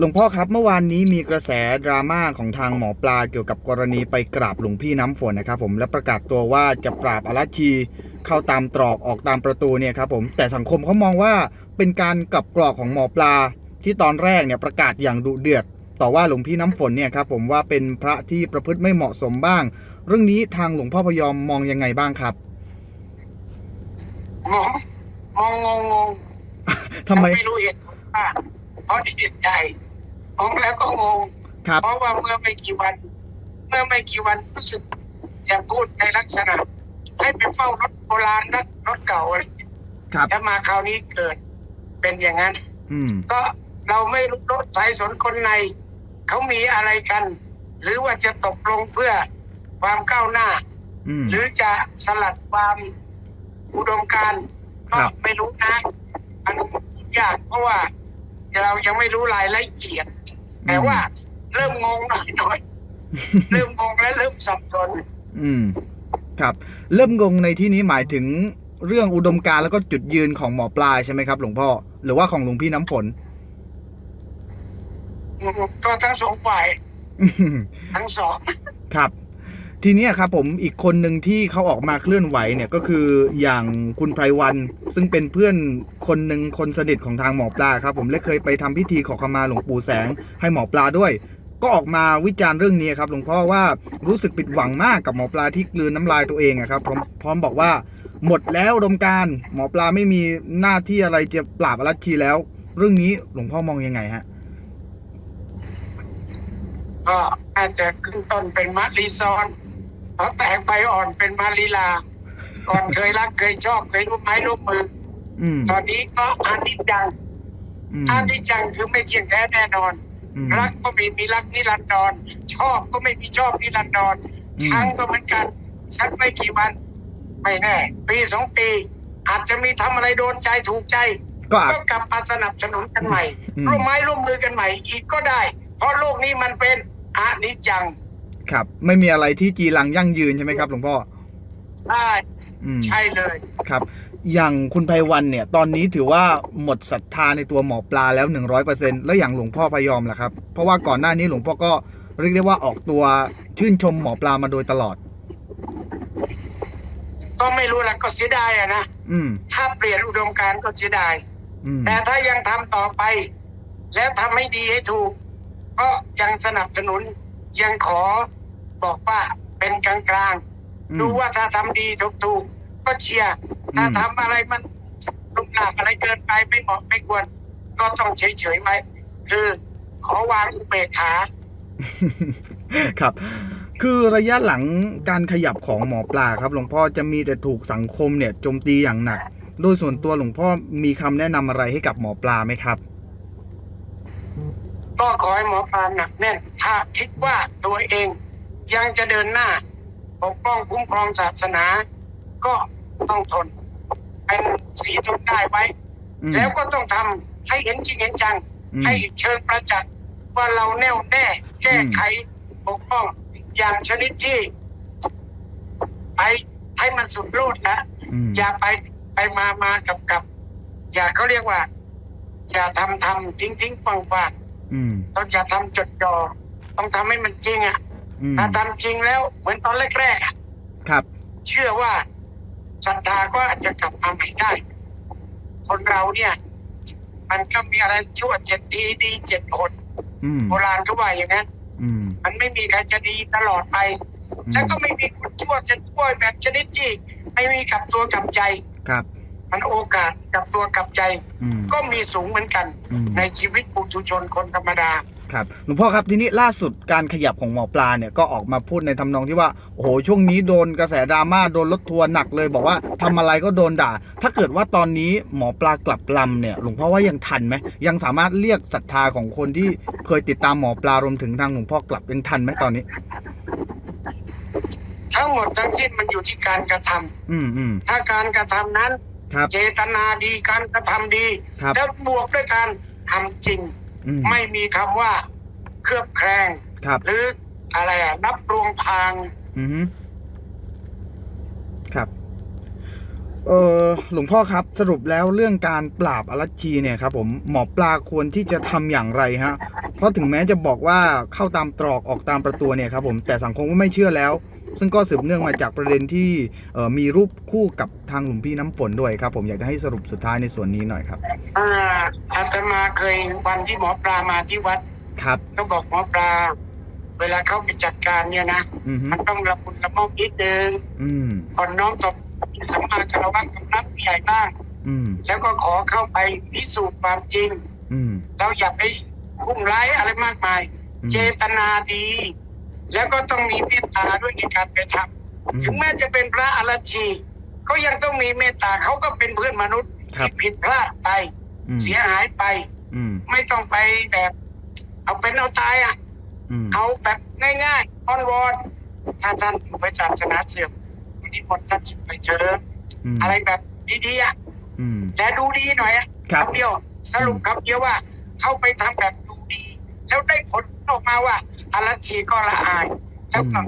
หลวงพ่อครับเมื่อวานนี้มีกระแสดราม่าของทางหมอปลาเกี่ยวกับกรณีไปกราบหลวงพี่น้ำฝนนะครับผมและประกาศตัวว่าจะปราบอารัชชีเข้าตามตรอกออกตามประตูเนี่ยครับผมแต่สังคมเขามองว่าเป็นการกลับกรอกของหมอปลา ที่ตอนแรกเนี่ยประกาศอย่างดุเดือดต่อว่าหลวงพี่น้ำฝนเนี่ยครับผมว่าเป็นพระที่ประพฤติไม่เหมาะสมบ้าง เรื่องนี้ทางหลวงพ่อพยอมมองยังไงบ้างครับงงมองงงงงทำไมไม่รู้เหตุผลว่าเพราะจิตใจ มองแล้วก็งงครับเพราะว่าเมื่อไม่กี่วัน เมื่อไม่กี่วันรู้สึกจะพูดในลักษณะ ให้ไปเฝ้ารถโบราณรถรถเก่าอะไรอย่างเงี้ยครับแล้วมาคราวนี้เกิด เป็นอย่างนั้น อืมก็เราไม่รู้รถสายสนคนในเขามีอะไรกัน หรือว่าจะตกลงเพื่อความก้าวหน้า อืม หรือจะสลัดความอุดมการณ์ครัก็บไม่รู้นะมันยากเพราะว่าเรายังไม่รู้รายละเอียด แต่ว่า เริ่มงงหน่อยหน่อยเริ่มงงและเริ่มสับสนอืม ครับ เริ่มงงในที่นี้หมายถึงเรื่องอุดมการณ์แล้วก็จุดยืนของหมอปลาใช่ไหมครับ หลวงพ่อ หรือว่าของหลวงพี่น้ำฝนก็ทั้งสองฝ่ายอืมทั้งสอง ครับ ทีนี้ครับผมอีกคนหนึ่งที่เขาออกมาเคลื่อนไหวเนี่ยก็คืออย่างคุณไพรวัน ซึ่งเป็นเพื่อนคนหนึ่งคนสนิทของทางหมอปลาครับ ผมและเคยไปทำพิธีขอขมาหลวงปู่แสง ให้หมอปลาด้วย ก็ออกมาวิจารณ์เรื่องนี้ครับหลวงพ่อว่ารู้สึกผิดหวังมากกับหมอปลาที่กลืนน้ำลายตัวเองครับพร้อมพร้อมบอกว่าหมดแล้วดมการหมอปลาไม่มีหน้าที่อะไรจะปราบอรัชชีแล้ว เรื่องนี้หลวงพ่อมองยังไงฮะก็อาจจะขึ้นต้นเป็นมะลีซอน พอแตกใบอ่อนเป็นมาลีลา ก่อนเคยรักเคยชอบเคยรู้ไม้รู้มืออืมตอนนี้ก็อานิจจังอืมอานิจจังคือไม่เที่ยงแท้แน่นอน อืม รักก็ไม่มีรักนิรันดรชอบก็ไม่มีชอบนิรันดรอืม ชังก็เหมือนกันสักไม่กี่วันไม่แน่ ปีสองปี อาจจะมีทำอะไรโดนใจถูกใจ ก็อาจ ก็กลับมาสนับสนุนกันใหม่อืม ร่วมไม้ร่วมมือกันใหม่อีกก็ได้ เพราะโลกนี้มันเป็นอานิจจัง ครับ ไม่มีอะไรที่จีรังยั่งยืนใช่ไหมครับ หลวงพ่อใช่อืมใช่เลย ครับ อย่างคุณไพวันเนี่ย ตอนนี้ถือว่าหมดศรัทธาในตัวหมอปลาแล้ว100%แล้วอย่างหลวงพ่อพยอมล่ะครับ เพราะว่าก่อนหน้านี้หลวงพ่อก็เรียกได้ว่าออกตัวชื่นชมหมอปลามาโดยตลอด ก็ไม่รู้ละก็เสียดายอะนะอืม ถ้าเปลี่ยนอุดมการณ์ก็เสียดาย อืม แต่ถ้ายังทำต่อไป แล้วทำให้ดีให้ถูก ก็ยังสนับสนุนยังขอ บอกว่าเป็นกลางกลางๆอืมดูว่าถ้าทำดีถูกถูกๆก็เชียร์ถ้าอืมทำอะไรมันลุกหลากอะไรเกินไปไม่เหมาะไม่ควร ก็ต้องเฉยเฉยๆไหมคือขอวางอุเบกขาครับ คือระยะหลังการขยับของหมอปลาครับ หลวงพ่อจะมีแต่ถูกสังคมเนี่ยโจมตีอย่างหนัก โดยส่วนตัวหลวงพ่อมีคำแนะนำอะไรให้กับหมอปลาไหมครับ ก็ขอให้หมอปลาหนักแน่นถ้าคิดว่าตัวเอง ยังจะเดินหน้าปกป้องคุ้มครองศาสนา ก็ต้องทน เป็นสีทนได้ไว้อืมแล้วก็ต้องทำให้เห็นจริงเห็นจังอืมให้เชิญประจักษ์ว่าเราแน่วแน่ แก้ไขปกป้องอย่างชนิดที่ไปให้มันสุดโลดแล้วอืมอย่าไปไปมามากับกับ อย่าเขาเรียกว่า อย่าทำทำทิ้งทิ้งปังปังอืมต้องอย่าทำจดจ่อต้องทำให้มันจริงอะ อืมถ้าทำจริงแล้วเหมือนตอนแรกๆอะครับ เชื่อว่าศรัทธาก็อาจจะกลับมาใหม่ได้ คนเราเนี่ย มันก็มีอะไรชั่วเจ็ดทีดีเจ็ดคนอืมโบราณก็ว่าอย่างนั้น อืมมันไม่มีใครจะดีตลอดไป อืมแล้วก็ไม่มีคนชั่วจะชั่วแบบชนิดที่ไม่มีกับตัวกับใจ ครับ มันโอกาสกับตัวกับใจ อืมก็มีสูงเหมือนกัน อืมในชีวิตปุถุชนคนธรรมดา ครับหลวงพ่อครับทีนี้ล่าสุดการขยับของหมอปลาเนี่ยก็ออกมาพูดในทำนองที่ว่าโอ้โหช่วงนี้โดนกระแสดราม่าโดนรถทัวร์หนักเลย บอกว่าทำอะไรก็โดนด่า ถ้าเกิดว่าตอนนี้หมอปลากลับลำเนี่ยหลวงพ่อว่ายังทันไหมยังสามารถเรียกศรัทธาของคนที่เคยติดตามหมอปลารวมถึงทางหลวงพ่อกลับยังทันไหมตอนนี้ ทั้งหมดทั้งสิ้นมันอยู่ที่การกระทำอืมอืมถ้าการกระทำนั้นครับเจตนาดีการกระทำดีครับแล้วบวกด้วยการทำจริง อืมไม่มีคำว่า เคลือบแคลงครับหรืออะไรอะนับรวงพราง อืมครับ เออหลวงพ่อครับ สรุปแล้วเรื่องการปราบอรัชชีเนี่ยครับ ผมหมอปลาควรที่จะทำอย่างไรฮะ เพราะถึงแม้จะบอกว่าเข้าตามตรอกออกตามประตูเนี่ยครับ ผมแต่สังคมก็ไม่เชื่อแล้ว ซึ่งก็สืบเนื่องมาจากประเด็นที่เอ่อมีรูปคู่กับทางหลวงพี่น้ำฝนด้วยครับ ผมอยากจะให้สรุปสุดท้ายในส่วนนี้หน่อยครับอ่าอาตมาเคยวันที่หมอปลามาที่วัดครับก็บอกหมอปลา เวลาเข้าไปจัดการเนี่ยนะอืมฮึมันต้องระบุละม่อมนิดนึงอืมก่อนน้อมตบสัมมาคารวะกำนับผู้ใหญ่บ้างอืมแล้วก็ขอเข้าไปพิสูจน์ความจริงอืมเราอย่าไปพุ่งร้ายอะไรมากมายอืมเจตนาดี แล้วก็ต้องมีเมตตาด้วยในการไปทอืมำถึงแม้จะเป็นพระอรชีก็ยังต้องมีเมตตาเขาก็เป็นเพื่อนมนุษย์ครับที่ผิดพลาดไปอืมเสียหายไปอืมไม่ต้องไปแบบ เอาเป็นเอาตายอะอืมเอาแบบง่ายๆอ้อนวอนถ้าท่านอยู่ไปศาสนาเสื่อมวันนี้หมดท่านสุดไปเจออืมอะไรแบบดีๆอะอืมและดูดีหน่อยอะครับคำเดียว สรุปคำเดียวว่า เข้าไปทำแบบดูดี แล้วได้ผลออกมาว่า อารัชีก็ละอายแล้วก็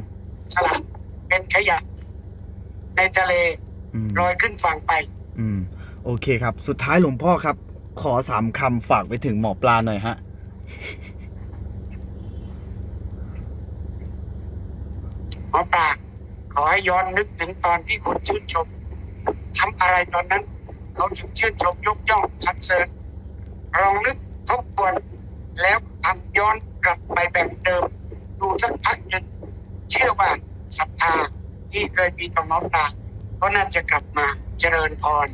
สลัดเป็นขยะ ในทะเลอืมลอยขึ้นฝั่งไป อืม โอเคครับ สุดท้ายหลวงพ่อครับ ขอสามคำฝากไปถึงหมอปลาหน่อยฮะหมอปลาขอให้ย้อนนึกถึงตอนที่คนชื่นชมทำอะไรตอนนั้น เขาจึงชื่นชมยกย่องสรรเสริญลองนึกทบทวนแล้วทำย้อนกลับไปแบบเดิม ดูสักพักหนึ่งเชื่อว่าศรัทธา ที่เคยมีต่อหมอปลาก็น่าจะกลับมาเจริญพร